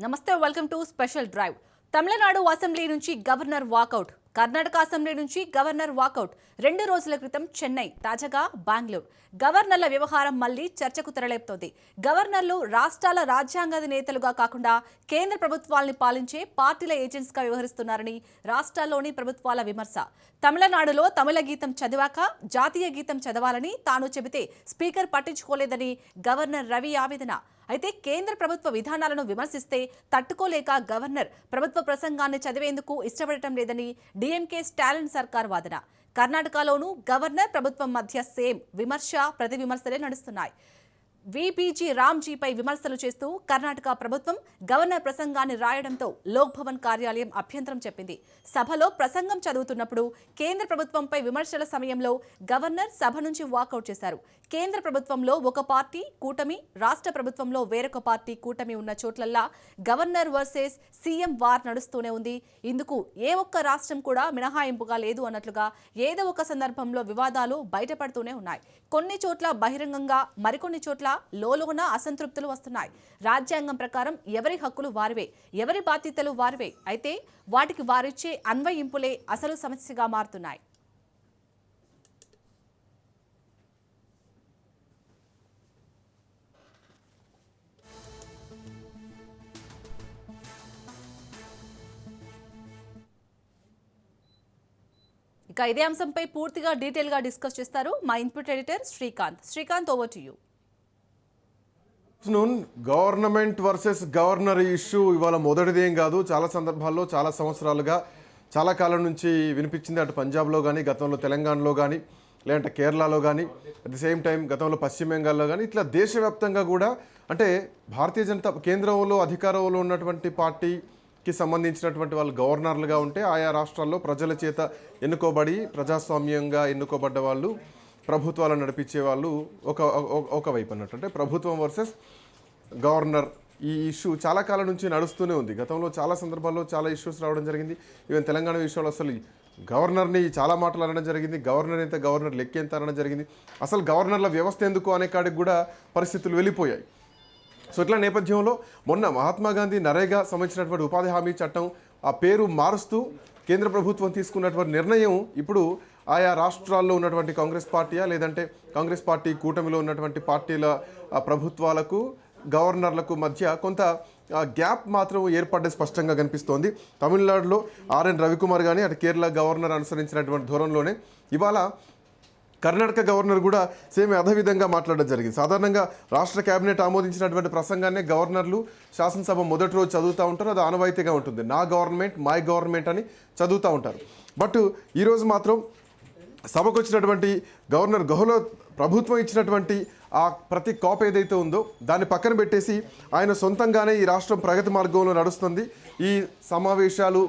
నమస్తే welcome to special drive. Tamil Nadu assembly నుంచి governor walkout Karnataka assembly నుంచి governor walkout. రెండు రోజుల క్రితం చెన్నై తాజాగా బెంగళూరు. గవర్నర్ల వ్యవహారం మళ్ళీ చర్చకు తెరలేపుతోంది. గవర్నర్లు రాష్ట్రాల రాజ్యాంగ నేతలుగా కాకుండా కేంద్ర ప్రభుత్వాల్ని పాలించే పార్టీల ఏజెంట్స్గా వ్యవహరిస్తున్నారని రాష్ట్రాల్లోని ప్రభుత్వాల విమర్శ. తమిళనాడులో తమిళ గీతం చదివాక జాతీయ గీతం చదవాలని తాను చెబితే స్పీకర్ పట్టించుకోలేదని గవర్నర్ రవి ఆవేదన. అయితే కేంద్ర ప్రభుత్వ విధానాలను విమర్శిస్తే తట్టుకోలేక గవర్నర్ ప్రభుత్వ ప్రసంగాన్ని చదివేందుకు ఇష్టపడటం లేదని డిఎంకే స్టాలిన్ సర్కార్ వాదన. కర్ణాటకలోనూ గవర్నర్ ప్రభుత్వం మధ్య సేమ్ విమర్శ ప్రతి విమర్శలే నడుస్తున్నాయి. విపిజి రామ్జీపై విమర్శలు చేస్తూ కర్ణాటక ప్రభుత్వం గవర్నర్ ప్రసంగాన్ని రాయడంతో లోక్ భవన్ కార్యాలయం అభ్యంతరం చెప్పింది. సభలో ప్రసంగం చదువుతున్నప్పుడు కేంద్ర ప్రభుత్వంపై విమర్శల సమయంలో గవర్నర్ సభ నుంచి వాకౌట్ చేశారు. కేంద్ర ప్రభుత్వంలో ఒక పార్టీ కూటమి రాష్ట్ర ప్రభుత్వంలో వేరొక పార్టీ కూటమి ఉన్న చోట్లల్లా గవర్నర్ వర్సెస్ సీఎం వార్ నడుస్తూనే ఉంది. ఇందుకు ఏ ఒక్క రాష్ట్రం కూడా మినహాయింపుగా లేదు అన్నట్లుగా ఏదో ఒక సందర్భంలో వివాదాలు బయటపడుతూనే ఉన్నాయి. కొన్ని చోట్ల బహిరంగంగా మరికొన్ని చోట్ల లోలోన అసంతృప్తులు వస్తున్నాయి. రాజ్యాంగం ప్రకారం ఎవరి హక్కులు వారివే ఎవరి బాధ్యతలు వారివే. అయితే వాటికి వారిచ్చే అన్వయింపులే అసలు సమస్యగా మారుతున్నాయి. ఇక ఇదే అంశంపై పూర్తిగా డీటెయిల్గా డిస్కస్ చేస్తారు మా input editor Srikanth. Srikanth over to you afternoon government versus governor issue ఇవాళ మొదటిదేం కాదు. చాలా సందర్భాల్లో చాలా సంవత్సరాలుగా చాలా కాలం నుంచి వినిపించింది అటు పంజాబ్లో కానీ గతంలో తెలంగాణలో కానీ లేదంటే కేరళలో కానీ అట్ ది సేమ్ టైం గతంలో పశ్చిమ బెంగాల్లో కానీ ఇట్లా దేశవ్యాప్తంగా కూడా అంటే భారతీయ జనతా కేంద్రంలో అధికారంలో ఉన్నటువంటి పార్టీకి సంబంధించినటువంటి వాళ్ళు గవర్నర్లుగా ఉంటే ఆయా రాష్ట్రాల్లో ప్రజల చేత ఎన్నుకోబడి ప్రజాస్వామ్యంగా ఎన్నుకోబడ్డ వాళ్ళు ప్రభుత్వాలను నడిపించే వాళ్ళు ఒక ఒక- ఒక వైపు అన్నట్టు. అంటే ప్రభుత్వం వర్సెస్ గవర్నర్ ఈ ఇష్యూ చాలా కాలం నుంచి నడుస్తూనే ఉంది. గతంలో చాలా సందర్భాల్లో చాలా ఇష్యూస్ రావడం జరిగింది. ఈవెన్ తెలంగాణ విషయంలో అసలు గవర్నర్ని చాలా మాటలు అనడం జరిగింది. గవర్నర్ ఎంత గవర్నర్ లెక్క ఎంత అనడం జరిగింది. అసలు గవర్నర్ల వ్యవస్థ ఎందుకు అనే కాడికి కూడా పరిస్థితులు వెళ్ళిపోయాయి. సో ఇట్లా నేపథ్యంలో మొన్న మహాత్మా గాంధీ నరేగా సంబంధించినటువంటి ఉపాధి హామీ చట్టం ఆ పేరు మారుస్తూ కేంద్ర ప్రభుత్వం తీసుకున్నటువంటి నిర్ణయం ఇప్పుడు ఆయా రాష్ట్రాల్లో ఉన్నటువంటి కాంగ్రెస్ పార్టీయా? లేదంటే కాంగ్రెస్ పార్టీ కూటమిలో ఉన్నటువంటి పార్టీల ఆ, ప్రభుత్వాలకు గవర్నర్లకు మధ్య కొంత ఆ, గ్యాప్ మాత్రం ఏర్పడ్డ స్పష్టంగా కనిపిస్తోంది. తమిళనాడులో ఆర్ఎన్ రవికుమార్ కానీ అటు కేరళ గవర్నర్ అనుసరించినటువంటి ధోరణిలోనే ఇవాళ కర్ణాటక గవర్నర్ కూడా సేమ్ అదే విధంగా మాట్లాడడం జరిగింది. సాధారణంగా రాష్ట్ర కేబినెట్ ఆమోదించినటువంటి ప్రసంగాన్ని గవర్నర్లు శాసనసభ మొదటి రోజు చదువుతూ ఉంటారు. అది ఆనవాయితీగా ఉంటుంది. నా గవర్నమెంట్ మై గవర్నమెంట్ అని చదువుతూ ఉంటారు. బట్ ఈరోజు మాత్రం సభకు వచ్చినటువంటి గవర్నర్ గహ్లో ప్రభుత్వం ఇచ్చినటువంటి ఆ ప్రతి కాప్ ఏదైతే ఉందో దాన్ని పక్కన పెట్టేసి ఆయన సొంతంగానే ఈ రాష్ట్రం ప్రగతి మార్గంలో నడుస్తుంది. ఈ సమావేశాలు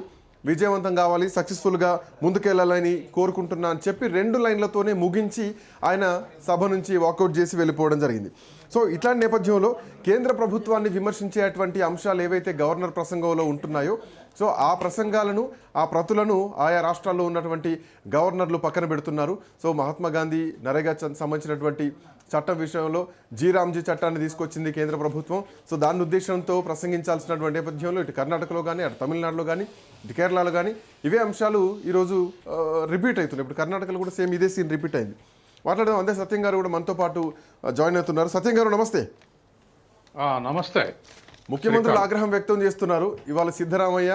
విజయవంతం కావాలి సక్సెస్ఫుల్గా ముందుకెళ్ళాలని కోరుకుంటున్నా అని చెప్పి రెండు లైన్లతోనే ముగించి ఆయన సభ నుంచి వాకౌట్ చేసి వెళ్ళిపోవడం జరిగింది. సో ఇట్లాంటి నేపథ్యంలో కేంద్ర ప్రభుత్వాన్ని విమర్శించేటువంటి అంశాలు ఏవైతే గవర్నర్ ప్రసంగంలో ఉంటున్నాయో సో ఆ ప్రసంగాలను ఆ ప్రతులను ఆయా రాష్ట్రాల్లో ఉన్నటువంటి గవర్నర్లు పక్కన పెడుతున్నారు. సో మహాత్మా గాంధీ నరేగా సంబంధించినటువంటి చట్టం విషయంలో జీరామ్జీ చట్టాన్ని తీసుకొచ్చింది కేంద్ర ప్రభుత్వం. సో దాని ఉద్దేశంతో ప్రసంగించాల్సినటువంటి నేపథ్యంలో ఇటు కర్ణాటకలో కానీ అటు తమిళనాడులో కానీ ఇటు కేరళలో కానీ ఇవే అంశాలు ఈరోజు రిపీట్ అవుతున్నాయి. ఇప్పుడు కర్ణాటకలో కూడా సేమ్ ఇదే సీన్ రిపీట్ అయింది. మాట్లాడదాం. అందే సత్యం గారు కూడా మనతో పాటు జాయిన్ అవుతున్నారు. సత్యం గారు నమస్తే. నమస్తే. ముఖ్యమంత్రులు ఆగ్రహం వ్యక్తం చేస్తున్నారు. ఇవాళ సిద్ధరామయ్య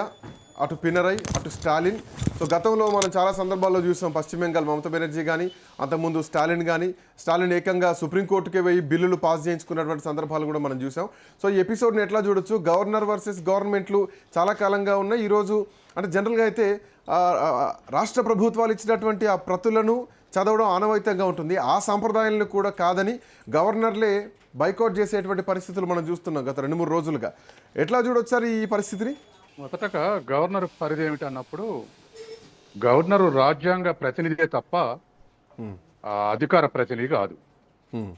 అటు పినరై అటు స్టాలిన్. సో గతంలో మనం చాలా సందర్భాల్లో చూసాం పశ్చిమ బెంగాల్ మమతా బెనర్జీ కానీ అంతకుముందు స్టాలిన్ కానీ స్టాలిన్ ఏకంగా సుప్రీంకోర్టుకే పోయి బిల్లులు పాస్ చేయించుకున్నటువంటి సందర్భాలు కూడా మనం చూసాం. సో ఈ ఎపిసోడ్ని ఎట్లా చూడొచ్చు? గవర్నర్ వర్సెస్ గవర్నమెంట్లు చాలా కాలంగా ఉన్నాయి ఈరోజు అంటే జనరల్గా అయితే రాష్ట్ర ప్రభుత్వాలు ఇచ్చినటువంటి ఆ ప్రతులను చదవడం ఆనవాయితీగా ఉంటుంది. ఆ సాంప్రదాయాలను కూడా కాదని గవర్నర్లే బైకౌట్ చేసేటువంటి పరిస్థితులు మనం చూస్తున్నాం గత రెండు మూడు రోజులుగా. ఎట్లా చూడొచ్చారు ఈ పరిస్థితిని? మొదటగా గవర్నర్ పరిధి ఏమిటి అన్నప్పుడు గవర్నరు రాజ్యాంగ ప్రతినిధే తప్ప అధికార ప్రతినిధి కాదు.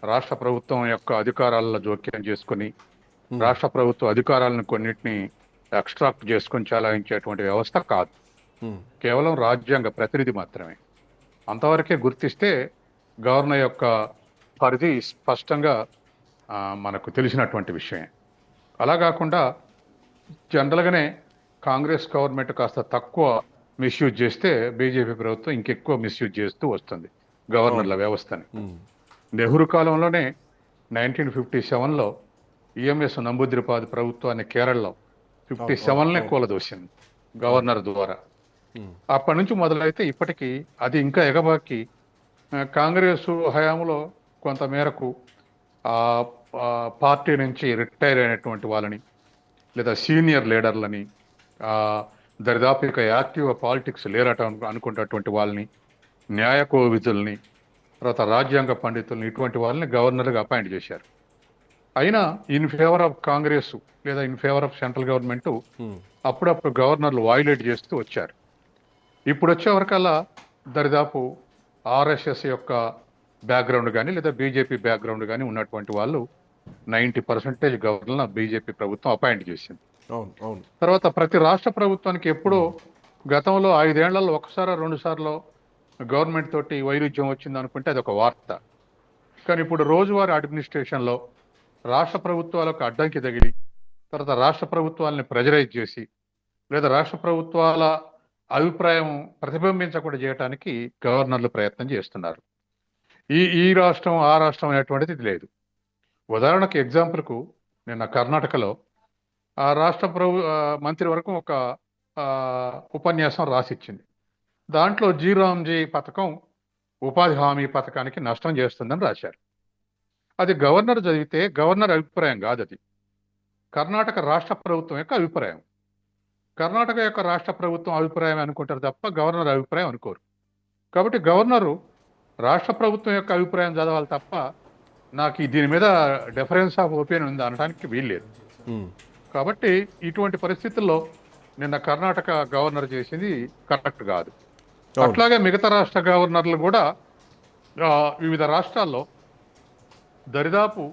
రాష్ట్ర ప్రభుత్వం యొక్క అధికారాలలో జోక్యం చేసుకుని రాష్ట్ర ప్రభుత్వ అధికారాలను కొన్నిటిని ఎక్స్ట్రాక్ట్ చేసుకొని చలాయించేటువంటి వ్యవస్థ కాదు. కేవలం రాజ్యాంగ ప్రతినిధి మాత్రమే. అంతవరకే గుర్తిస్తే గవర్నర్ యొక్క పరిధి స్పష్టంగా మనకు తెలిసినటువంటి విషయమే అలా కాకుండా జనరల్గానే కాంగ్రెస్ గవర్నమెంట్ కాస్త తక్కువ మిస్యూజ్ చేస్తే బీజేపీ ప్రభుత్వం ఇంకెక్కువ మిస్యూజ్ చేస్తూ వస్తుంది గవర్నర్ల వ్యవస్థని. నెహ్రూ కాలంలోనే నైన్టీన్ ఫిఫ్టీ సెవెన్లో ఈఎంఎస్ నంబూద్రిపాద్ ప్రభుత్వాన్ని కేరళలో ఫిఫ్టీ సెవెన్లే కూలదోసింది గవర్నర్ ద్వారా. అప్పటి నుంచి మొదలైతే ఇప్పటికీ అది ఇంకా ఎగబాకి కాంగ్రెస్ హయాంలో కొంత మేరకు ఆ ఆ, పార్టీ నుంచి రిటైర్ అయినటువంటి వాళ్ళని లేదా సీనియర్ లీడర్లని ఆ, దరిదాపు ఇక యాక్టివ్ పాలిటిక్స్ లేరట అను- అనుకున్నటువంటి వాళ్ళని న్యాయ కోవిధుల్ని తర్వాత రాజ్యాంగ పండితుల్ని ఇటువంటి వాళ్ళని గవర్నర్గా అపాయింట్ చేశారు. అయినా ఇన్ ఫేవర్ ఆఫ్ కాంగ్రెస్ లేదా in favour of central government అప్పుడప్పుడు గవర్నర్లు వాయిలేట్ చేస్తూ వచ్చారు. ఇప్పుడు వచ్చే వరకల్లా దరిదాపు ఆర్ఎస్ఎస్ యొక్క బ్యాక్గ్రౌండ్ కానీ లేదా బీజేపీ బ్యాక్గ్రౌండ్ కానీ ఉన్నటువంటి వాళ్ళు నైంటీ పర్సెంటేజ్ గవర్నర్ బీజేపీ ప్రభుత్వం అపాయింట్ చేసింది. అవును అవును. తర్వాత ప్రతి రాష్ట్ర ప్రభుత్వానికి ఎప్పుడో గతంలో ఐదేళ్ళలో ఒకసారి రెండు సార్లు గవర్నమెంట్ తోటి వైరుధ్యం వచ్చింది అనుకుంటే అది ఒక వార్త. కానీ ఇప్పుడు రోజువారీ అడ్మినిస్ట్రేషన్లో రాష్ట్ర ప్రభుత్వాలకు అడ్డంకి తగిలి తర్వాత రాష్ట్ర ప్రభుత్వాలని ప్రెజరైజ్ చేసి లేదా రాష్ట్ర ప్రభుత్వాల అభిప్రాయం ప్రతిబింబించకుండా చేయడానికి గవర్నర్లు ప్రయత్నం చేస్తున్నారు. ఈ ఈ రాష్ట్రం ఆ రాష్ట్రం అనేటువంటిది ఇది లేదు. ఉదాహరణకు ఎగ్జాంపుల్కు నిన్న కర్ణాటకలో ఆ రాష్ట్ర ప్రభు మంత్రి మంత్రివర్గం ఒక ఉపన్యాసం రాసిచ్చింది. దాంట్లో జీరామ్జీ పథకం ఉపాధి హామీ పథకానికి నష్టం చేస్తుందని రాశారు. అది గవర్నర్ చదివితే గవర్నర్ అభిప్రాయం కాదు అది. కర్ణాటక రాష్ట్ర ప్రభుత్వం యొక్క అభిప్రాయం. కర్ణాటక యొక్క రాష్ట్ర ప్రభుత్వం అభిప్రాయం అనుకుంటారు తప్ప గవర్నర్ అభిప్రాయం అనుకోరు. కాబట్టి గవర్నరు రాష్ట్ర ప్రభుత్వం యొక్క అభిప్రాయం చదవాలి తప్ప నాకు దీని మీద డిఫరెన్స్ ఆఫ్ ఒపీనియన్ ఉంది అనడానికి వీల్లేదు ఉమ్. కాబట్టి ఇటువంటి పరిస్థితుల్లో నిన్న కర్ణాటక గవర్నర్ చేసింది కరెక్ట్ కాదు. అట్లాగే మిగతా రాష్ట్ర గవర్నర్లు కూడా వివిధ రాష్ట్రాల్లో దరిదాపు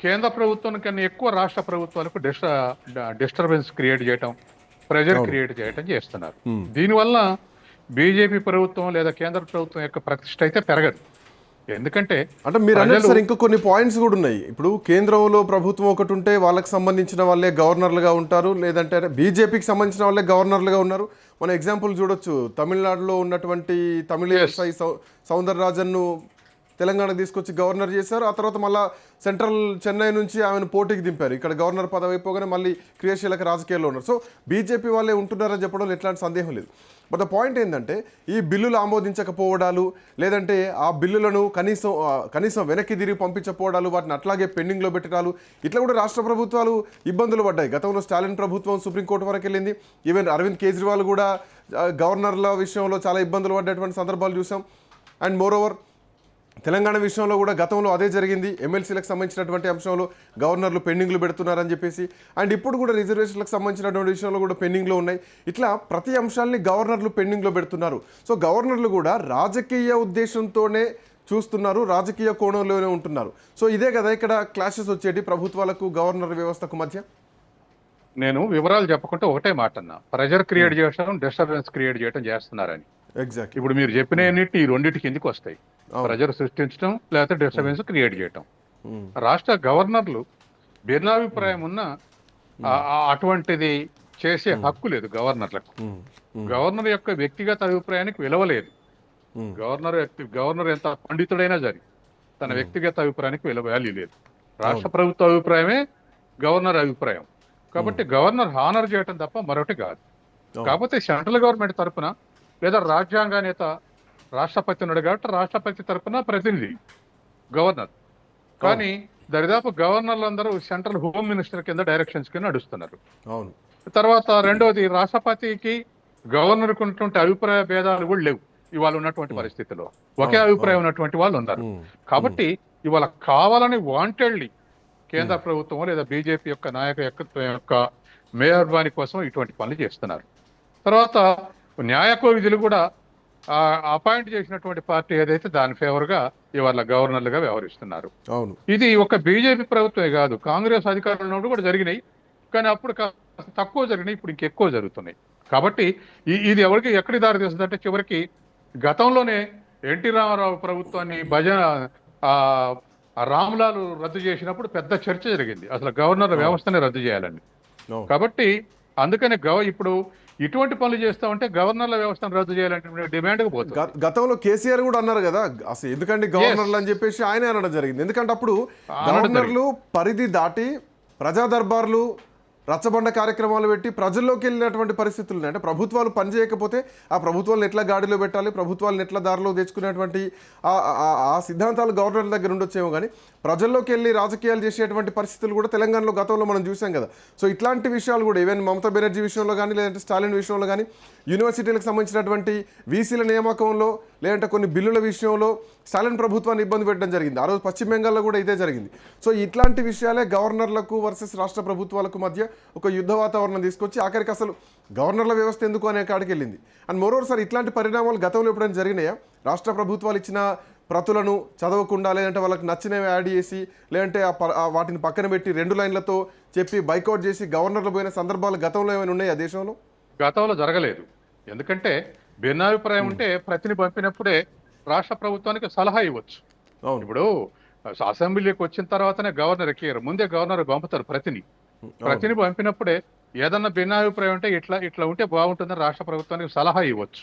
కేంద్ర ప్రభుత్వం కన్నా ఎక్కువ రాష్ట్ర ప్రభుత్వాలకు డిస్ట డిస్టర్బెన్స్ క్రియేట్ చేయటం ప్రెజర్. క్రియేట్ చేయటం చేస్తున్నారు Hmm. దీనివల్ల బీజేపీ ప్రభుత్వం లేదా కేంద్ర ప్రభుత్వం యొక్క ప్రతిష్ట అయితే పెరగదు. ఎందుకంటే అంటే మీరు ప్రజలు- సార్ ఇంకా కొన్ని పాయింట్స్ కూడా ఉన్నాయి. ఇప్పుడు కేంద్రంలో ప్రభుత్వం ఒకటి ఉంటే వాళ్ళకి సంబంధించిన వాళ్ళే గవర్నర్లుగా ఉంటారు లేదంటే బీజేపీకి సంబంధించిన వాళ్ళే గవర్నర్లుగా ఉన్నారు. మన ఎగ్జాంపుల్ చూడొచ్చు. తమిళనాడులో ఉన్నటువంటి తమిళ సౌందరరాజన్ను తెలంగాణ తీసుకొచ్చి గవర్నర్ చేశారు. ఆ తర్వాత మళ్ళీ సెంట్రల్ చెన్నై నుంచి ఆమెను పోటీకి దింపారు. ఇక్కడ గవర్నర్ పదవి అయిపోగానే మళ్ళీ క్రియాశీలక రాజకీయాల్లో ఉన్నారు. సో బీజేపీ వాళ్ళే ఉంటున్నారని చెప్పడంలో ఎట్లాంటి సందేహం లేదు. బట్ ద పాయింట్ ఏంటంటే ఈ బిల్లులు ఆమోదించకపోవడాలు లేదంటే ఆ బిల్లులను కనీసం కనీసం వెనక్కి తిరిగి పంపించకపోవడాలు వాటిని అట్లాగే పెండింగ్లో పెట్టడాలు ఇట్లా కూడా రాష్ట్ర ప్రభుత్వాలు ఇబ్బందులు పడ్డాయి. గతంలో స్టాలిన్ ప్రభుత్వం సుప్రీంకోర్టు వరకు వెళ్ళింది. ఈవెన్ అరవింద్ కేజ్రీవాల్ కూడా గవర్నర్ల విషయంలో చాలా ఇబ్బందులు పడ్డటువంటి సందర్భాలు చూసాం. అండ్ మోర్ ఓవర్ తెలంగాణ విషయంలో కూడా గతంలో అదే జరిగింది. ఎమ్మెల్సీలకు సంబంధించినటువంటి అంశంలో గవర్నర్లు పెండింగ్లు పెడుతున్నారని చెప్పేసి అండ్ ఇప్పుడు కూడా రిజర్వేషన్లకు సంబంధించినటువంటి విషయంలో కూడా పెండింగ్లో ఉన్నాయి. ఇట్లా ప్రతి అంశాల్ని గవర్నర్లు పెండింగ్లో పెడుతున్నారు. సో గవర్నర్లు కూడా రాజకీయ ఉద్దేశంతోనే చూస్తున్నారు రాజకీయ కోణంలోనే ఉంటున్నారు. సో ఇదే కదా ఇక్కడ క్లాషెస్ వచ్చేటి ప్రభుత్వాలకు గవర్నర్ వ్యవస్థకు మధ్య? నేను వివరాలు చెప్పకుంటే ఒకటే మాట అన్నా. ప్రెజర్ క్రియేట్ చేయడం డిస్టర్బెన్స్ క్రియేట్ చేయడం చేస్తున్నారని. ఎగ్జాక్ట్లీ ఇప్పుడు మీరు చెప్పిన ఈ రెండింటి కిందికి వస్తాయి. ప్రెజర్ సృష్టించడం లేకపోతే డిస్టర్బెన్స్ క్రియేట్ చేయటం. రాష్ట్ర గవర్నర్లు భిన్నాభిప్రాయం ఉన్న అటువంటిది చేసే హక్కు లేదు గవర్నర్లకు. గవర్నర్ యొక్క వ్యక్తిగత అభిప్రాయానికి విలువ లేదు గవర్నర్ వ్యక్తి గవర్నర్ ఎంత పండితుడైనా సరే తన వ్యక్తిగత అభిప్రాయానికి విలువ వాల్యూ లేదు. రాష్ట్ర ప్రభుత్వ అభిప్రాయమే గవర్నర్ అభిప్రాయం. కాబట్టి గవర్నర్ హానర్ చేయటం తప్ప మరొకటి కాదు. కాకపోతే సెంట్రల్ గవర్నమెంట్ తరపున లేదా రాజ్యాంగ నేత రాష్ట్రపతి ఉన్నాడు కాబట్టి రాష్ట్రపతి తరపున ప్రతినిధి గవర్నర్. కానీ దరిదాపు గవర్నర్లు అందరూ సెంట్రల్ హోమ్ మినిస్టర్ కింద డైరెక్షన్స్ కింద నడుస్తున్నారు. అవును. తర్వాత రెండోది రాష్ట్రపతికి గవర్నర్కి ఉన్నటువంటి అభిప్రాయ భేదాలు కూడా లేవు ఇవాళ ఉన్నటువంటి పరిస్థితిలో. ఒకే అభిప్రాయం ఉన్నటువంటి వాళ్ళు ఉన్నారు. కాబట్టి ఇవాళ కావాలని వాంటెడ్లీ కేంద్ర ప్రభుత్వం లేదా బీజేపీ యొక్క నాయకత్వం యొక్క మేయర్బాని కోసం ఇటువంటి పనులు చేస్తున్నారు. తర్వాత న్యాయ కోవిధులు కూడా అపాయింట్ చేసినటువంటి పార్టీ ఏదైతే దాని ఫేవర్గా ఇవాళ గవర్నర్లుగా వ్యవహరిస్తున్నారు. అవును. ఇది ఒక బీజేపీ ప్రభుత్వమే కాదు కాంగ్రెస్ అధికారంలో కూడా జరిగినాయి. కానీ అప్పుడు తక్కువ జరిగినాయి ఇప్పుడు ఇంకెక్కువ జరుగుతున్నాయి. కాబట్టి ఇది ఎవరికి ఎక్కడి దారి తీస్తుందంటే చివరికి గతంలోనే ఎన్టీ రామారావు ప్రభుత్వాన్ని భజన రామ్లాల్ రద్దు చేసినప్పుడు పెద్ద చర్చ జరిగింది. అసలు గవర్నర్ వ్యవస్థనే రద్దు చేయాలని. కాబట్టి అందుకని గవ ఇప్పుడు ఇటువంటి పనులు చేస్తా ఉంటే గవర్నర్ల వ్యవస్థను రద్దు చేయాలంటే డిమాండ్ పోతుంది. గతంలో కేసీఆర్ కూడా అన్నారు కదా అసలు ఎందుకంటే గవర్నర్లు అని చెప్పేసి ఆయనే అనడం జరిగింది. ఎందుకంటే అప్పుడు గవర్నర్లు పరిధి దాటి ప్రజా దర్బార్లు రచ్చబండ కార్యక్రమాలు పెట్టి ప్రజల్లోకి వెళ్ళినటువంటి పరిస్థితులు ఉన్నాయి. అంటే ప్రభుత్వాలు పనిచేయకపోతే ఆ ప్రభుత్వాలను ఎట్లా గాడిలో పెట్టాలి? ప్రభుత్వాలను ఎట్లా దారిలో తెచ్చుకునేటువంటి ఆ- ఆ- సిద్ధాంతాలు గవర్నర్ల దగ్గర ఉండొచ్చేమో కానీ ప్రజల్లోకి వెళ్ళి రాజకీయాలు చేసేటువంటి పరిస్థితులు కూడా తెలంగాణలో గతంలో మనం చూసాం కదా. సో ఇట్లాంటి విషయాలు కూడా ఈవెన్ మమతా బెనర్జీ విషయంలో కానీ లేదంటే స్టాలిన్ విషయంలో కానీ యూనివర్సిటీలకు సంబంధించినటువంటి వీసీల నియామకంలో లేదంటే కొన్ని బిల్లుల విషయంలో స్టాలిన్ ప్రభుత్వాన్ని ఇబ్బంది పెట్టడం జరిగింది. ఆ రోజు పశ్చిమ బెంగాల్లో కూడా ఇదే జరిగింది. సో ఇట్లాంటి విషయాలే గవర్నర్లకు వర్సెస్ రాష్ట్ర ప్రభుత్వాలకు మధ్య ఒక యుద్ధ వాతావరణం తీసుకొచ్చి ఆఖరికి అసలు గవర్నర్ల వ్యవస్థ ఎందుకు అనే కాడికి వెళ్ళింది. అండ్ మోరోవర్ సార్ ఇట్లాంటి పరిణామాలు గతంలో ఎప్పుడైనా జరిగినాయా? రాష్ట్ర ప్రభుత్వాలు ఇచ్చిన ప్రతులను చదవకుండా లేదంటే వాళ్ళకి నచ్చినవి యాడ్ చేసి లేదంటే ఆ ప- ఆ వాటిని పక్కన పెట్టి రెండు లైన్లతో చెప్పి బైకౌట్ చేసి గవర్నర్లు పోయిన సందర్భాలు గతంలో ఏమైనా ఉన్నాయా దేశంలో? గతంలో జరగలేదు. ఎందుకంటే భిన్నాభిప్రాయం ఉంటే ప్రతిని పంపినప్పుడే రాష్ట్ర ప్రభుత్వానికి సలహా ఇవ్వచ్చు. ఇప్పుడు అసెంబ్లీకి వచ్చిన తర్వాతనే గవర్నర్ ఎక్కారు ముందే గవర్నర్ పంపుతారు ప్రతిని. ప్రతిని పంపినప్పుడే ఏదన్నా భిన్నాభిప్రాయం ఉంటే ఇట్లా ఇట్లా ఉంటే బాగుంటుందని రాష్ట్ర ప్రభుత్వానికి సలహా ఇవ్వచ్చు.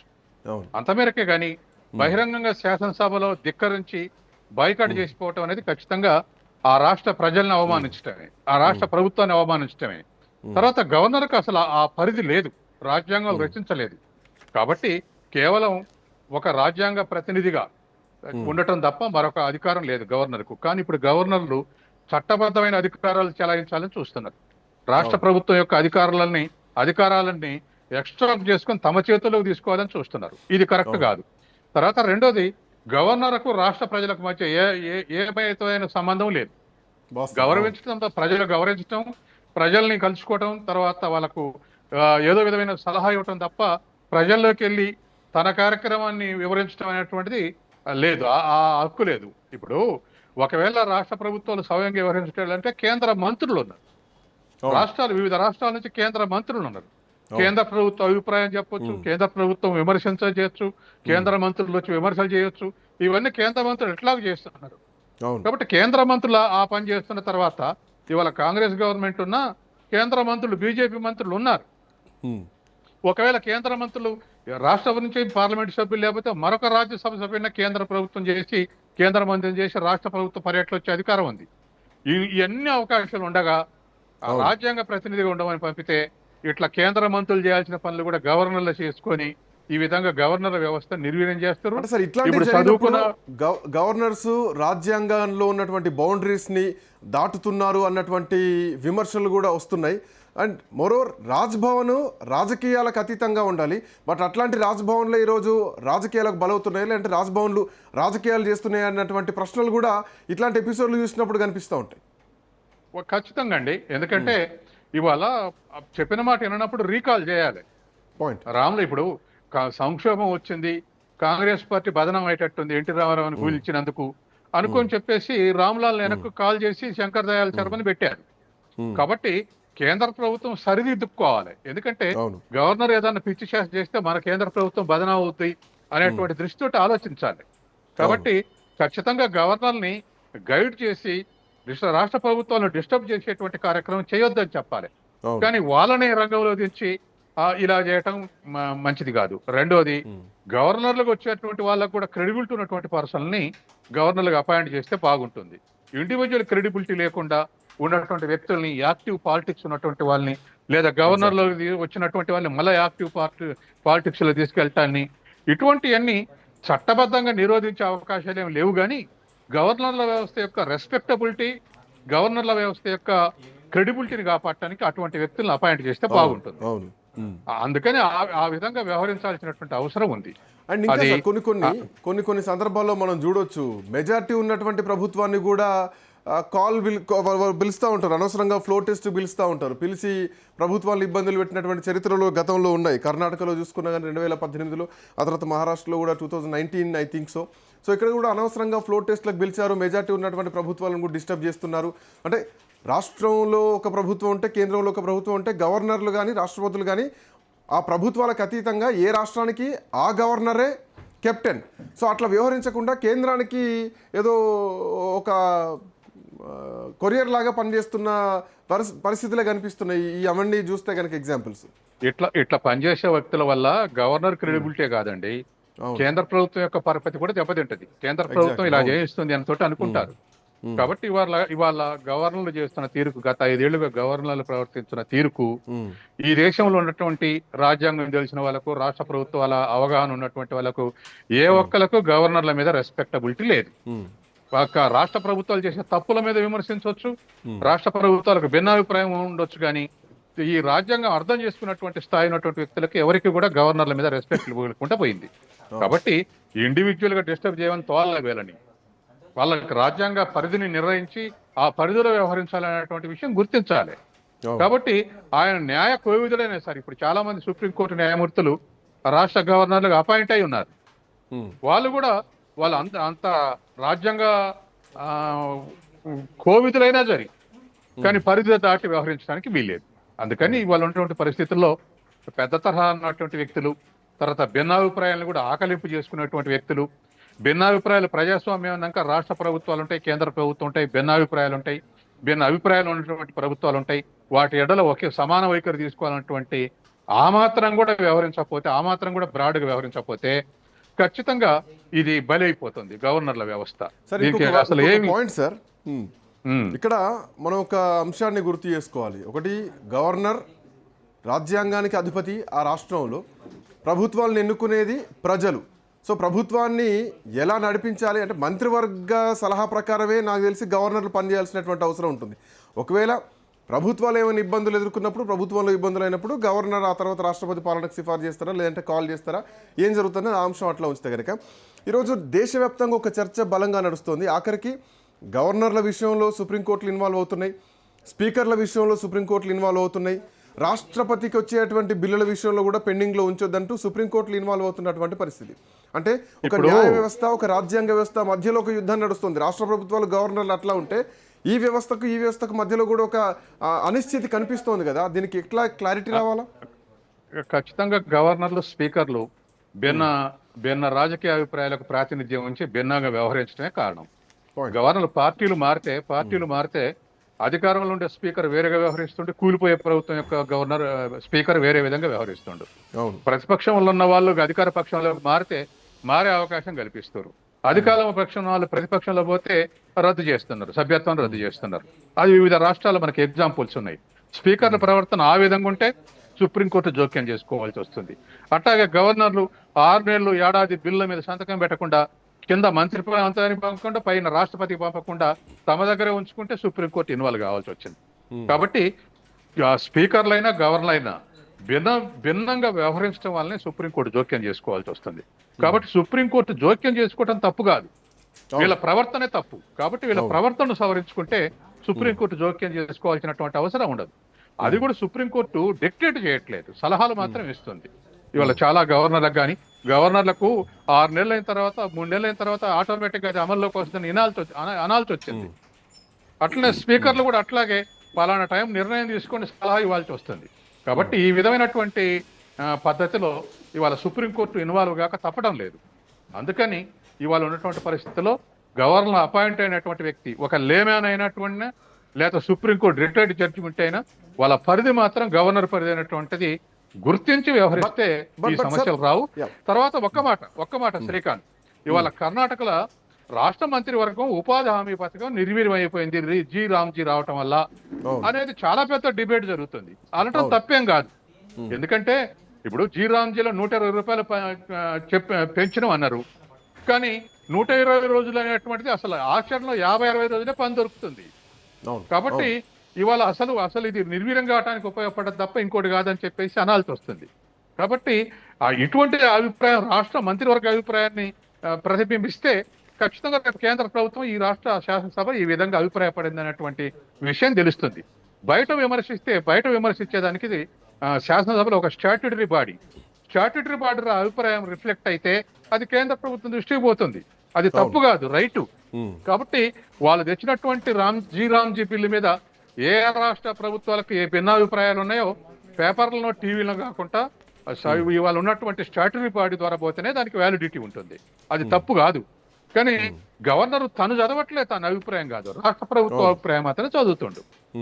అవును. అంత మేరకే గాని బహిరంగంగా శాసనసభలో ధిక్కరించి బాయ్కాట్ చేసిపోవటం అనేది ఖచ్చితంగా ఆ రాష్ట్ర ప్రజల్ని అవమానించటమే. ఆ రాష్ట్ర ప్రభుత్వాన్ని అవమానించటమే. తర్వాత గవర్నర్కి అసలు ఆ పరిధి లేదు. రాజ్యాంగం రచించలేదు. కాబట్టి కేవలం ఒక రాజ్యాంగ ప్రతినిధిగా ఉండటం తప్ప మరొక అధికారం లేదు గవర్నర్కు. కానీ ఇప్పుడు గవర్నర్లు చట్టబద్ధమైన అధికారాలు చెలాయించాలని చూస్తున్నారు. రాష్ట్ర ప్రభుత్వం యొక్క అధికారాలని అధికారాలన్నీ ఎక్స్ట్రాక్ట్ చేసుకొని తమ చేతుల్లోకి తీసుకోవాలని చూస్తున్నారు. ఇది కరెక్ట్ కాదు. తర్వాత రెండోది గవర్నర్కు రాష్ట్ర ప్రజలకు మధ్య ఏ ఏ ఏ విధమైన సంబంధం లేదు. వాస్తవం. గౌరవించడంతో ప్రజలు గౌరవించడం ప్రజల్ని కలుసుకోవటం తర్వాత వాళ్ళకు ఏదో విధమైన సలహా ఇవ్వటం తప్ప ప్రజల్లోకి వెళ్ళి తన కార్యక్రమాన్ని వివరించడం అనేటువంటిది లేదు. ఆ హక్కు లేదు. ఇప్పుడు ఒకవేళ రాష్ట్ర ప్రభుత్వాలు స్వయంగా వివరించడం కేంద్ర మంత్రులు ఉన్నారు. రాష్ట్రాలు వివిధ రాష్ట్రాల నుంచి కేంద్ర మంత్రులు ఉన్నారు. కేంద్ర ప్రభుత్వ అభిప్రాయం చెప్పొచ్చు కేంద్ర ప్రభుత్వం విమర్శించ చేయొచ్చు కేంద్ర మంత్రులు వచ్చి విమర్శలు చేయొచ్చు. ఇవన్నీ కేంద్ర మంత్రులు ఎట్లాగ చేస్తున్నారు. కాబట్టి కేంద్ర మంత్రులు ఆ పని చేస్తున్న తర్వాత ఇవాళ కాంగ్రెస్ గవర్నమెంట్ ఉన్నా కేంద్ర మంత్రులు బీజేపీ మంత్రులు ఉన్నారు. ఒకవేళ కేంద్ర మంత్రులు రాష్ట్ర నుంచి పార్లమెంట్ సభ్యులు లేకపోతే మరొక రాజ్యసభ సభ్యుడిని కేంద్ర ప్రభుత్వం చేసి కేంద్ర మంత్రిని చేసి రాష్ట్ర ప్రభుత్వ పర్యటన వచ్చే అధికారం ఉంది. ఇవన్నీ అవకాశాలు ఉండగా ఆ రాజ్యాంగ ప్రతినిధిగా ఉండమని పంపితే ఇట్లా కేంద్ర మంత్రులు చేయాల్సిన పనులు కూడా గవర్నర్లు చేసుకొని ఈ విధంగా గవర్నర్ వ్యవస్థ నిర్వీర్యం చేస్తారు. సార్ ఇట్లాంటి చదువుకున్న గవర్నర్స్ రాజ్యాంగంలో ఉన్నటువంటి బౌండరీస్ని దాటుతున్నారు అన్నటువంటి విమర్శలు కూడా వస్తున్నాయి. అండ్ మరోవర్ రాజ్భవన్ రాజకీయాలకు అతీతంగా ఉండాలి. బట్ అట్లాంటి రాజ్భవన్లో ఈరోజు రాజకీయాలకు బలవుతున్నాయి. లేదంటే రాజ్భవన్లు రాజకీయాలు చేస్తున్నాయి అన్నటువంటి ప్రశ్నలు కూడా ఇట్లాంటి ఎపిసోడ్లు చూసినప్పుడు కనిపిస్తూ ఉంటాయి. ఖచ్చితంగా అండి. ఎందుకంటే ఇవాళ చెప్పిన మాట వినప్పుడు రీకాల్ చేయాలి. పాయింట్. రాములు ఇప్పుడు సంక్షోభం వచ్చింది. కాంగ్రెస్ పార్టీ బదనం అయ్యేటట్టుంది ఎన్టీ రామారావుని కూల్చినందుకు అనుకొని చెప్పేసి రామ్లాల్ వెనక్కు కాల్ చేసి శంకర్ దయాళ్ శర్మని పెట్టారు. కాబట్టి కేంద్ర ప్రభుత్వం సరిదిద్దుకోవాలి. ఎందుకంటే. గవర్నర్ ఏదైనా పిచ్చి చేసి చేస్తే మన కేంద్ర ప్రభుత్వం బదనం అవుతుంది అనేటువంటి దృష్టితో ఆలోచించాలి. కాబట్టి ఖచ్చితంగా గవర్నర్ని గైడ్ చేసి రాష్ట్ర ప్రభుత్వాలను డిస్టర్బ్ చేసేటువంటి కార్యక్రమం చేయొద్దని చెప్పాలి. కానీ వాళ్ళనే రంగంలో దించి ఇలా చేయటం మంచిది కాదు. రెండోది గవర్నర్లకు వచ్చేటువంటి వాళ్ళకు కూడా క్రెడిబిలిటీ ఉన్నటువంటి పర్సన్ని గవర్నర్లకు అపాయింట్ చేస్తే బాగుంటుంది. ఇండివిజువల్ క్రెడిబిలిటీ లేకుండా ఉన్నటువంటి వ్యక్తుల్ని యాక్టివ్ పాలిటిక్స్ ఉన్నటువంటి వాళ్ళని లేదా గవర్నర్లో వచ్చినటువంటి వాళ్ళని మళ్ళీ యాక్టివ్ పార్టీ పాలిటిక్స్లో తీసుకెళ్ళటాన్ని ఇటువంటివన్నీ చట్టబద్ధంగా నిరోధించే అవకాశాలు ఏమి లేవు కానీ గవర్నర్ల వ్యవస్థ యొక్క రెస్పెక్టబిలిటీ గవర్నర్ల వ్యవస్థ యొక్క క్రెడిబిలిటీని కాపాడటానికి అటువంటి వ్యక్తులను అపాయింట్ చేస్తే బాగుంటుంది. అందుకని ఆ- విధంగా వ్యవహరించాల్సినటువంటి అవసరం ఉంది. అండ్ ఇంకా కొన్ని కొన్ని కొన్ని కొన్ని సందర్భాల్లో మనం చూడొచ్చు మెజారిటీ ఉన్నటువంటి ప్రభుత్వాన్ని కూడా కాల్ పిల్ పిలుస్తూ ఉంటారు. అనవసరంగా ఫ్లో టెస్ట్ పిలుస్తూ ఉంటారు. పిలిచి ప్రభుత్వాలు ఇబ్బందులు పెట్టినటువంటి చరిత్రలో గతంలో ఉన్నాయి. కర్ణాటకలో చూసుకున్నా కానీ రెండు వేల పద్దెనిమిదిలో ఆ తర్వాత మహారాష్ట్రలో కూడా two thousand nineteen I think so so ఇక్కడ కూడా అనవసరంగా ఫ్లో టెస్ట్లకు పిలిచారు. మెజార్టీ ఉన్నటువంటి ప్రభుత్వాలను కూడా డిస్టర్బ్ చేస్తున్నారు. అంటే రాష్ట్రంలో ఒక ప్రభుత్వం ఉంటే కేంద్రంలో ఒక ప్రభుత్వం ఉంటే గవర్నర్లు కానీ రాష్ట్రపతులు కానీ ఆ ప్రభుత్వాలకు అతీతంగా ఏ రాష్ట్రానికి ఆ గవర్నరే కెప్టెన్ సో అట్లా వ్యవహరించకుండా కేంద్రానికి ఏదో ఒక కొరియర్ లాగా పనిచేస్తున్న పరిస్ పరిస్థితులే కనిపిస్తున్నాయి. ఈ అవన్నీ చూస్తే కనుక ఎగ్జాంపుల్స్ ఇట్లా ఇట్లా పనిచేసే వ్యక్తుల వల్ల గవర్నర్ క్రెడిబిలిటీ కాదండి. కేంద్ర ప్రభుత్వం యొక్క పరపతి కూడా దెబ్బతింటది. కేంద్ర ప్రభుత్వం ఇలా చేయిస్తుంది అని తోటి అనుకుంటారు. కాబట్టి ఇవాళ ఇవాళ గవర్నర్లు చేస్తున్న తీరుకు గత ఐదేళ్ళుగా గవర్నర్లు ప్రవర్తిస్తున్న తీరుకు ఈ దేశంలో ఉన్నటువంటి రాజ్యాంగం తెలిసిన వాళ్ళకు రాష్ట్ర ప్రభుత్వాల అవగాహన ఉన్నటువంటి వాళ్ళకు ఏ ఒక్కలకు గవర్నర్ల మీద రెస్పెక్టబిలిటీ లేదు. రాష్ట్ర ప్రభుత్వాలు చేసే తప్పుల మీద విమర్శించవచ్చు. రాష్ట్ర ప్రభుత్వాలకు భిన్నాభిప్రాయం ఉండొచ్చు కానీ ఈ రాజ్యాంగం అర్థం చేసుకున్నటువంటి స్థాయి ఉన్నటువంటి వ్యక్తులకు ఎవరికి కూడా గవర్నర్ల మీద రెస్పెక్ట్ ఇవ్వకుండా పోయింది. కాబట్టి ఇండివిజువల్గా డిస్టర్బ్ చేయమని తోళ్ళ వేలని వాళ్ళకి రాజ్యాంగ పరిధిని నిర్ణయించి ఆ పరిధిలో వ్యవహరించాలనేటువంటి విషయం గుర్తించాలి. కాబట్టి ఆయన న్యాయ కోవిదులైన సార్ ఇప్పుడు చాలా మంది సుప్రీంకోర్టు న్యాయమూర్తులు రాష్ట్ర గవర్నర్లకు అపాయింట్ అయి ఉన్నారు. వాళ్ళు కూడా వాళ్ళు అంత అంత రాజ్యాంగ ఆ, కోవిదులైనా సరే కానీ పరిధి దాటి వ్యవహరించడానికి వీల్లేదు. అందుకని ఇవాళ ఉన్నటువంటి పరిస్థితుల్లో పెద్ద తరహా ఉన్నటువంటి వ్యక్తులు తర్వాత భిన్నాభిప్రాయాలను కూడా ఆకలింపు చేసుకునేటువంటి వ్యక్తులు భిన్నాభిప్రాయాలు ప్రజాస్వామ్యం అన్నాక రాష్ట్ర ప్రభుత్వాలు ఉంటాయి కేంద్ర ప్రభుత్వం ఉంటాయి భిన్నాభిప్రాయాలు ఉంటాయి భిన్న అభిప్రాయాలు ఉన్నటువంటి ప్రభుత్వాలు ఉంటాయి. వాటి ఎడల ఒకే సమాన వైఖరి తీసుకోవాలన్నటువంటి ఆ మాత్రం కూడా వ్యవహరించకపోతే ఆ మాత్రం కూడా బ్రాడ్గా వ్యవహరించకపోతే ఖచ్చితంగా ఇది బలైపోతుంది గవర్నర్ల వ్యవస్థ. అసలు ఏమి పాయింట్ సార్. ఇక్కడ మనం ఒక అంశాన్ని గుర్తు చేసుకోవాలి. ఒకటి గవర్నర్ రాజ్యాంగానికి అధిపతి ఆ రాష్ట్రంలో ప్రభుత్వాలను ఎన్నుకునేది ప్రజలు. సో ప్రభుత్వాన్ని ఎలా నడిపించాలి అంటే మంత్రివర్గ సలహా ప్రకారమే నాకు తెలిసి గవర్నర్లు పనిచేయాల్సినటువంటి అవసరం ఉంటుంది. ఒకవేళ ప్రభుత్వాలు ఏమైనా ఇబ్బందులు ఎదుర్కొన్నప్పుడు ప్రభుత్వంలో ఇబ్బందులు అయినప్పుడు గవర్నర్ ఆ తర్వాత రాష్ట్రపతి పాలనకు సిఫార్సు చేస్తారా? లేదంటే కాల్ చేస్తారా? ఏం జరుగుతుందో ఆ అంశం అట్లా ఉంచితే కనుక ఈరోజు దేశవ్యాప్తంగా ఒక చర్చ బలంగా నడుస్తుంది. ఆఖరికి గవర్నర్ల విషయంలో సుప్రీంకోర్టులు ఇన్వాల్వ్ అవుతున్నాయి. స్పీకర్ల విషయంలో సుప్రీంకోర్టులు ఇన్వాల్వ్ అవుతున్నాయి. రాష్ట్రపతికి వచ్చేటువంటి బిల్లుల విషయంలో కూడా పెండింగ్లో ఉంచొద్దంటూ సుప్రీంకోర్టులు ఇన్వాల్వ్ అవుతున్నటువంటి పరిస్థితి. అంటే ఒక న్యాయ వ్యవస్థ ఒక రాజ్యాంగ వ్యవస్థ మధ్యలో ఒక యుద్ధం నడుస్తుంది. రాష్ట్ర ప్రభుత్వాలు గవర్నర్లు అట్లా ఉంటే ఈ వ్యవస్థకు ఈ వ్యవస్థకు మధ్యలో కూడా ఒక అనిశ్చితి కనిపిస్తోంది కదా. దీనికి ఎట్లా క్లారిటీ రావాలా? ఖచ్చితంగా గవర్నర్లు స్పీకర్లు భిన్న భిన్న రాజకీయ అభిప్రాయాలకు ప్రాతినిధ్యం ఉంచి భిన్నంగా వ్యవహరించడమే కారణం. గవర్నర్లు పార్టీలు మారితే పార్టీలు మారితే అధికారంలో ఉండే స్పీకర్ వేరేగా వ్యవహరిస్తుండే కూలిపోయే ప్రభుత్వం యొక్క గవర్నర్ స్పీకర్ వేరే విధంగా వ్యవహరిస్తుండు. ప్రతిపక్షంలో ఉన్న వాళ్ళు అధికార పక్షంలోకి మారితే మారే అవకాశం కల్పిస్తారు. అధికార పక్షం వాళ్ళు ప్రతిపక్షంలో పోతే రద్దు చేస్తున్నారు సభ్యత్వం రద్దు చేస్తున్నారు. అది వివిధ రాష్ట్రాల్లో మనకి ఎగ్జాంపుల్స్ ఉన్నాయి. స్పీకర్ల ప్రవర్తన ఆ విధంగా ఉంటే సుప్రీంకోర్టు జోక్యం చేసుకోవాల్సి వస్తుంది. అట్లాగే గవర్నర్లు ఆరు నెలలు ఏడాది బిల్లుల మీద సంతకం పెట్టకుండా కింద మంత్రి ప్రాంతానికి పంపకుండా పైన రాష్ట్రపతికి పంపకుండా తమ దగ్గరే ఉంచుకుంటే సుప్రీంకోర్టు ఇన్వాల్వ్ కావాల్సి వచ్చింది. కాబట్టి ఆ స్పీకర్లైనా గవర్నర్లైనా భిన్న భిన్నంగా వ్యవహరించడం వల్లనే సుప్రీంకోర్టు జోక్యం చేసుకోవాల్సి వస్తుంది. కాబట్టి సుప్రీంకోర్టు జోక్యం చేసుకోవడం తప్పు కాదు. వీళ్ళ ప్రవర్తనే తప్పు. కాబట్టి వీళ్ళ ప్రవర్తనను సవరించుకుంటే సుప్రీంకోర్టు జోక్యం చేసుకోవాల్సినటువంటి అవసరం ఉండదు. అది కూడా సుప్రీంకోర్టు డిక్టేట్ చేయట్లేదు. సలహాలు మాత్రం ఇస్తుంది. ఇవాళ చాలా గవర్నర్లకు కానీ గవర్నర్లకు ఆరు నెలలు అయిన తర్వాత మూడు నెలలు అయిన తర్వాత ఆటోమేటిక్గా అది అమల్లోకి వస్తుందని ఇనాల్సి అన- అనాల్సి వచ్చింది. అట్లనే స్పీకర్లు కూడా అట్లాగే పలానా టైం నిర్ణయం తీసుకొని సలహా ఇవ్వాల్సి వస్తుంది. కాబట్టి ఈ విధమైనటువంటి పద్ధతిలో ఇవాళ సుప్రీంకోర్టు ఇన్వాల్వ్ కాక తప్పడం లేదు. అందుకని ఇవాళ ఉన్నటువంటి పరిస్థితుల్లో గవర్నర్ అపాయింట్ అయినటువంటి వ్యక్తి ఒక లేమ్యాన్ అయినటువంటి లేదా సుప్రీంకోర్టు రిటైర్డ్ జడ్జిమెంట్ అయినా వాళ్ళ పరిధి మాత్రం గవర్నర్ పరిధి అయినటువంటిది గుర్తించి వ్యవహరిస్తే ఈ సమస్యలు రావు. తర్వాత ఒక్క మాట ఒక్క మాట శ్రీకాంత్. ఇవాళ కర్ణాటకలో రాష్ట్ర మంత్రివర్గం ఉపాధి హామీ పథకం నిర్వీర్యం అయిపోయింది రి- జి రామ్జీ రావటం వల్ల. అనేది చాలా పెద్ద డిబేట్ జరుగుతుంది. అనటం తప్పేం కాదు. ఎందుకంటే ఇప్పుడు జి రామ్జీలో నూట ఇరవై రూపాయలు పెంచడం అన్నారు. కానీ నూట ఇరవై రోజులు అనేటువంటిది అసలు ఆచరణలో యాభై అరవై రోజులే పని దొరుకుతుంది. కాబట్టి ఇవాళ అసలు అసలు ఇది నిర్వీర్యం కావడానికి ఉపయోగపడదు తప్ప ఇంకోటి కాదని చెప్పేసి అనాల్సి వస్తుంది. కాబట్టి ఆ ఇటువంటి అభిప్రాయం రాష్ట్ర మంత్రివర్గ అభిప్రాయాన్ని ప్రతిబింబిస్తే ఖచ్చితంగా రేపు కేంద్ర ప్రభుత్వం ఈ రాష్ట్ర శాసనసభ ఈ విధంగా అభిప్రాయపడింది అనేటువంటి విషయం తెలుస్తుంది. బయట విమర్శిస్తే బయట విమర్శించేదానికి శాసనసభలో ఒక స్టాట్యుటరీ బాడీ. స్టాట్యుటరీ బాడీ అభిప్రాయం రిఫ్లెక్ట్ అయితే అది కేంద్ర ప్రభుత్వం దృష్టికి పోతుంది. అది తప్పు కాదు రైటు. కాబట్టి వాళ్ళు తెచ్చినటువంటి రామ్ జీ రామ్జీ బిల్లు మీద ఏ రాష్ట్ర ప్రభుత్వాలకు ఏ భిన్నాభిప్రాయాలు ఉన్నాయో పేపర్లలో టీవీలో కాకుండా ఇవాళ ఉన్నటువంటి స్టాట్యుటరీ బాడీ ద్వారా పోతేనే దానికి వ్యాలిడిటీ ఉంటుంది. అది తప్పు కాదు. కానీ గవర్నర్ తను చదవట్లే తన అభిప్రాయం కాదు. రాష్ట్ర ప్రభుత్వ అభిప్రాయం మాత్రమే చదువుతుండు.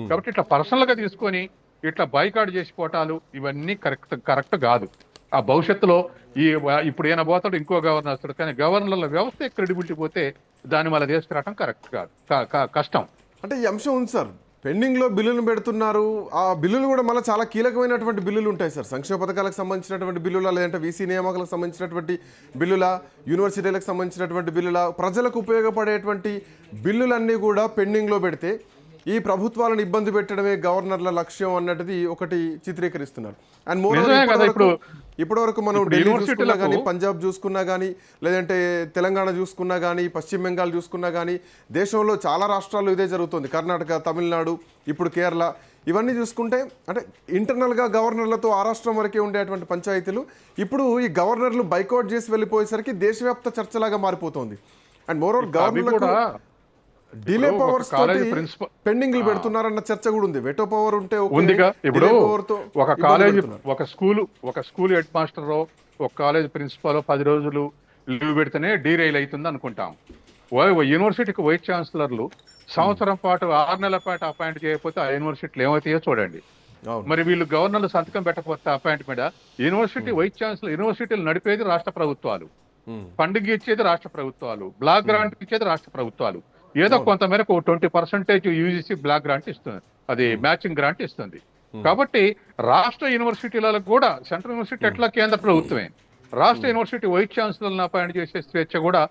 కాబట్టి ఇట్లా పర్సనల్గా తీసుకొని ఇట్లా బైకాట్ చేసిపోవటాలు ఇవన్నీ కరెక్ట్ కరెక్ట్ కాదు. ఆ భవిష్యత్తులో ఈ ఇప్పుడు ఈయన పోతాడు ఇంకో గవర్నర్ వస్తాడు. కానీ గవర్నర్ల వ్యవస్థ క్రెడిబిలిటీ పోతే దాన్ని మళ్ళీ తీసుకురావడం కరెక్ట్ కాదు. కష్టం. అంటే ఈ అంశం ఉంది సార్. పెండింగ్లో బిల్లులు పెడుతున్నారు. ఆ బిల్లులు కూడా మళ్ళీ చాలా కీలకమైనటువంటి బిల్లులు ఉంటాయి సార్. సంక్షేమ పథకాలకు సంబంధించినటువంటి బిల్లులా లేదంటే వీసీ నియామకాలకు సంబంధించినటువంటి బిల్లుల యూనివర్సిటీలకు సంబంధించినటువంటి బిల్లుల ప్రజలకు ఉపయోగపడేటువంటి బిల్లులన్నీ కూడా పెండింగ్లో పెడితే ఈ ప్రభుత్వాలను ఇబ్బంది పెట్టడమే గవర్నర్ల లక్ష్యం అన్నది ఒకటి చిత్రీకరిస్తున్నారు. అండ్ మోర్ ఇప్పుడు. ఇప్పటి వరకు మనం ఢిల్లీ చూసుకున్నా కానీ పంజాబ్ చూసుకున్నా కానీ లేదంటే తెలంగాణ చూసుకున్నా కానీ పశ్చిమ బెంగాల్ చూసుకున్నా కానీ దేశంలో చాలా రాష్ట్రాల్లో ఇదే జరుగుతుంది. కర్ణాటక తమిళనాడు ఇప్పుడు కేరళ ఇవన్నీ చూసుకుంటే అంటే ఇంటర్నల్గా గవర్నర్లతో ఆ రాష్ట్రం వరకే ఉండేటువంటి పంచాయతీలు ఇప్పుడు ఈ గవర్నర్లు బైకౌట్ చేసి వెళ్ళిపోయేసరికి దేశవ్యాప్త చర్చలాగా మారిపోతుంది. అండ్ మోర్ ఓవర్ అవి గవర్నర్లకు కూడా డిలే పవర్స్ ప్రిన్సిపల్- పెండింగ్లు పెడుతున్నారన్న చర్చ కూడా ఉంది. వెటో పవర్ ఉంటే ఉందిగా. ఇప్పుడు ఒక కాలేజ్. ఒక స్కూల్ ఒక స్కూల్ హెడ్ మాస్టర్ ఒక కాలేజ్ ప్రిన్సిపాల్ పది రోజులు లీవ్ పెడితేనే డీరైల్ అవుతుంది అనుకుంటాం. యూనివర్సిటీకి వైస్ ఛాన్సలర్లు సంవత్సరం పాటు ఆరు నెలల పాటు అపాయింట్ చేయకపోతే ఆ యూనివర్సిటీలు ఏమవుతాయో చూడండి. మరి వీళ్ళు గవర్నర్లు సంతకం పెట్టకపోతే అపాయింట్మెంట్ యూనివర్సిటీ వైస్ ఛాన్సలర్ యూనివర్సిటీలు నడిపేది రాష్ట్ర ప్రభుత్వాలు. ఫండింగ్ ఇచ్చేది రాష్ట్ర ప్రభుత్వాలు. బ్లాక్ గ్రాంట్ ఇచ్చేది రాష్ట్ర ప్రభుత్వాలు. ఏదో కొంత మేరకు twenty percentage UGC block grant ఇస్తుంది. అది మ్యాచింగ్ గ్రాంట్ ఇస్తుంది. కాబట్టి రాష్ట్ర యూనివర్సిటీలకు కూడా సెంట్రల్ యూనివర్సిటీ ఎట్లా కేంద్ర ప్రభుత్వమే? రాష్ట్ర యూనివర్సిటీ వైస్ ఛాన్సలర్లను అపాయింట్ చేసే స్వేచ్ఛ కూడా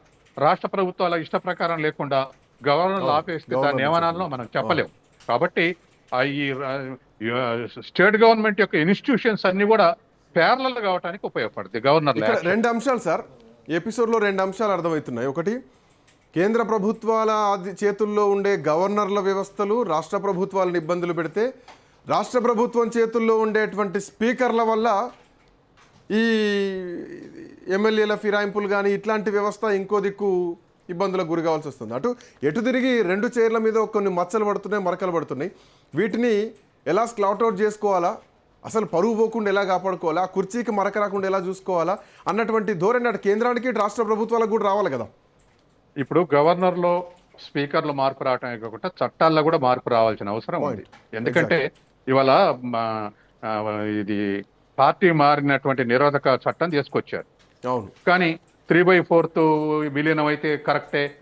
రాష్ట్ర ప్రభుత్వాల ఇష్ట ప్రకారం లేకుండా గవర్నర్లు ఆపేస్తే దాని ఏమనాలో మనం చెప్పలేం. కాబట్టి ఈ స్టేట్ గవర్నమెంట్ యొక్క ఇన్స్టిట్యూషన్స్ అన్ని కూడా ప్యారలల్ కావడానికి ఉపయోగపడుతుంది గవర్నర్ రెండు అంశాలు సార్. ఎపిసోడ్లో రెండు అంశాలు అర్థమవుతున్నాయి. ఒకటి కేంద్ర ప్రభుత్వాల చేతుల్లో ఉండే గవర్నర్ల వ్యవస్థలు రాష్ట్ర ప్రభుత్వాలను ఇబ్బందులు పెడితే రాష్ట్ర ప్రభుత్వం చేతుల్లో ఉండేటువంటి స్పీకర్ల వల్ల ఈ ఎమ్మెల్యేల ఫిరాయింపులు కానీ ఇట్లాంటి వ్యవస్థ ఇంకో దిక్కు ఇబ్బందులకు గురి కావాల్సి వస్తుంది. అటు ఎటు తిరిగి రెండు చైర్ల మీద కొన్ని మచ్చలు పడుతున్నాయి మరకలు పడుతున్నాయి. వీటిని ఎలా స్క్లౌట్అవుట్ చేసుకోవాలా? అసలు పరువు పోకుండా ఎలా కాపాడుకోవాలా? కుర్చీకి మరక రాకుండా ఎలా చూసుకోవాలా? అన్నటువంటి ధోరణి అటు కేంద్రానికి రాష్ట్ర ప్రభుత్వాలకు కూడా రావాలి కదా. ఇప్పుడు గవర్నర్లో స్పీకర్లు మార్పు రావటమే కాకుండా చట్టాల్లో కూడా మార్పు రావాల్సిన అవసరం ఉంది. ఎందుకంటే ఇవాళ ఇది పార్టీ మారినటువంటి నిరోధక చట్టం తీసుకొచ్చారు. కానీ త్రీ బై ఫోర్త్ విలీనం అయితే కరెక్టే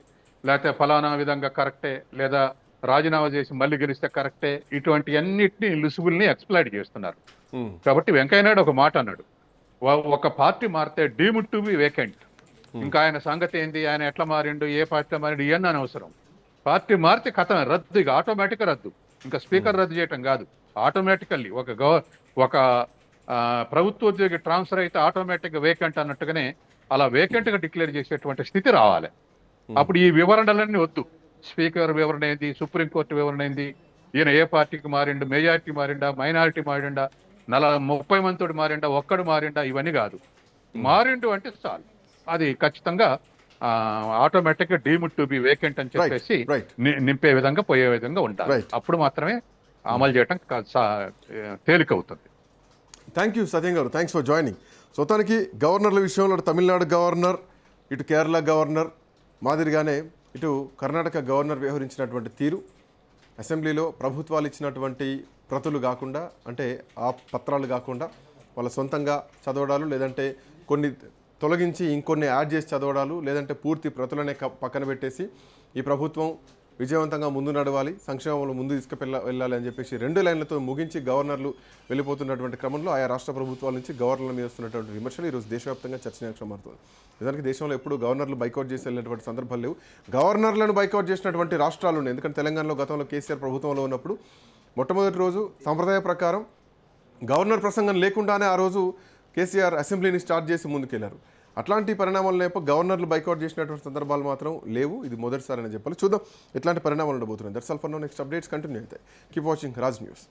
లేకపోతే ఫలానా విధంగా కరెక్టే లేదా రాజీనామా చేసి మళ్ళీ గెలిస్తే కరెక్టే ఇటువంటి అన్నిటిని లుసుగుల్ని ఎక్స్ప్లైట్ చేస్తున్నారు. ఉమ్. కాబట్టి వెంకయ్యనాయుడు ఒక మాట అన్నాడు. "వ- ఒక పార్టీ మారితే డీమ్డ్ టు బి వేకెంట్. ఇంకా ఆయన సంగతి ఏంది? ఆయన ఎట్లా మారిండు? ఏ పార్టీలో మారిండు? ఇవన్నీ అనవసరం. పార్టీ మారితే కథ రద్దు ఇక ఆటోమేటిక్ రద్దు. ఇంకా స్పీకర్ రద్దు చేయటం కాదు. ఆటోమేటికల్లీ ఒక గవ ఒక ప్రభుత్వ ఉద్యోగి ట్రాన్స్ఫర్ అయితే ఆటోమేటిక్ వేకెంట్ అన్నట్టుగానే అలా వేకెంట్గా డిక్లేర్ చేసేటువంటి స్థితి రావాలి. అప్పుడు ఈ వివరణలన్నీ వద్దు. స్పీకర్ వివరణ ఏంది? సుప్రీంకోర్టు వివరణ ఏంది? ఈయన ఏ పార్టీకి మారిండు? మెజారిటీ మారిండా? మైనారిటీ మారిండా? నల ముప్పై మందితోటి మారిండా? ఒక్కడు మారిండా? ఇవన్నీ కాదు. మారిండు అంటే చాలు. అది ఖచ్చితంగా ఆటోమేటిక్గా డీమ్డ్ టు బి వేకెంట్ అని చెప్పేసి నింపే విధంగా పోయే విధంగా ఉండాలి. Right. అప్పుడు మాత్రమే అమలు చేయటం కా- సా- తేలికవుతుంది. థ్యాంక్ యూ సత్యం గారు. థ్యాంక్స్ ఫర్ జాయినింగ్ మొత్తానికి గవర్నర్ల విషయంలో తమిళనాడు గవర్నర్ ఇటు కేరళ గవర్నర్ మాదిరిగానే ఇటు కర్ణాటక గవర్నర్ వ్యవహరించినటువంటి తీరు అసెంబ్లీలో ప్రభుత్వాలు ఇచ్చినటువంటి ప్రతులు కాకుండా అంటే ఆ పత్రాలు కాకుండా వాళ్ళ సొంతంగా చదవడాలు లేదంటే కొన్ని తొలగించి ఇంకొన్ని యాడ్ చేసి చదవడాలు లేదంటే పూర్తి ప్రతులనే పక్కన పెట్టేసి ఈ ప్రభుత్వం విజయవంతంగా ముందు నడవాలి సంక్షేమంలో ముందు తీసుకువెళ్ళ వెళ్ళాలి అని చెప్పేసి రెండు లైన్లతో ముగించి గవర్నర్లు వెళ్ళిపోతున్నటువంటి క్రమంలో ఆయా రాష్ట్ర ప్రభుత్వాల నుంచి గవర్నర్ల మీద వస్తున్నటువంటి విమర్శలు ఈరోజు దేశవ్యాప్తంగా చర్చనీయాంశం మారుతుంది. నిజానికి దేశంలో ఎప్పుడు గవర్నర్లు బైకౌట్ చేసి వెళ్ళినటువంటి సందర్భాలు లేవు. గవర్నర్లను బైకౌట్ చేసినటువంటి రాష్ట్రాలు ఉన్నాయి. ఎందుకంటే తెలంగాణలో గతంలో కేసీఆర్ ప్రభుత్వంలో ఉన్నప్పుడు మొట్టమొదటి రోజు సంప్రదాయ ప్రకారం గవర్నర్ ప్రసంగం లేకుండానే ఆ రోజు కేసీఆర్ అసెంబ్లీని స్టార్ట్ చేసి ముందుకెళ్ళారు. అట్లాంటి పరిణామాల నేప గవర్నర్లు బైకౌట్ చేసినటువంటి సందర్భాలు మాత్రం లేవు. ఇది మొదటిసారి అని చెప్పాలి. చూద్దాం ఎట్లాంటి పరిణామాలు ఉండబోతున్నాయి. That's all for now. Next updates continue అవుతాయి. Keep watching Raj news.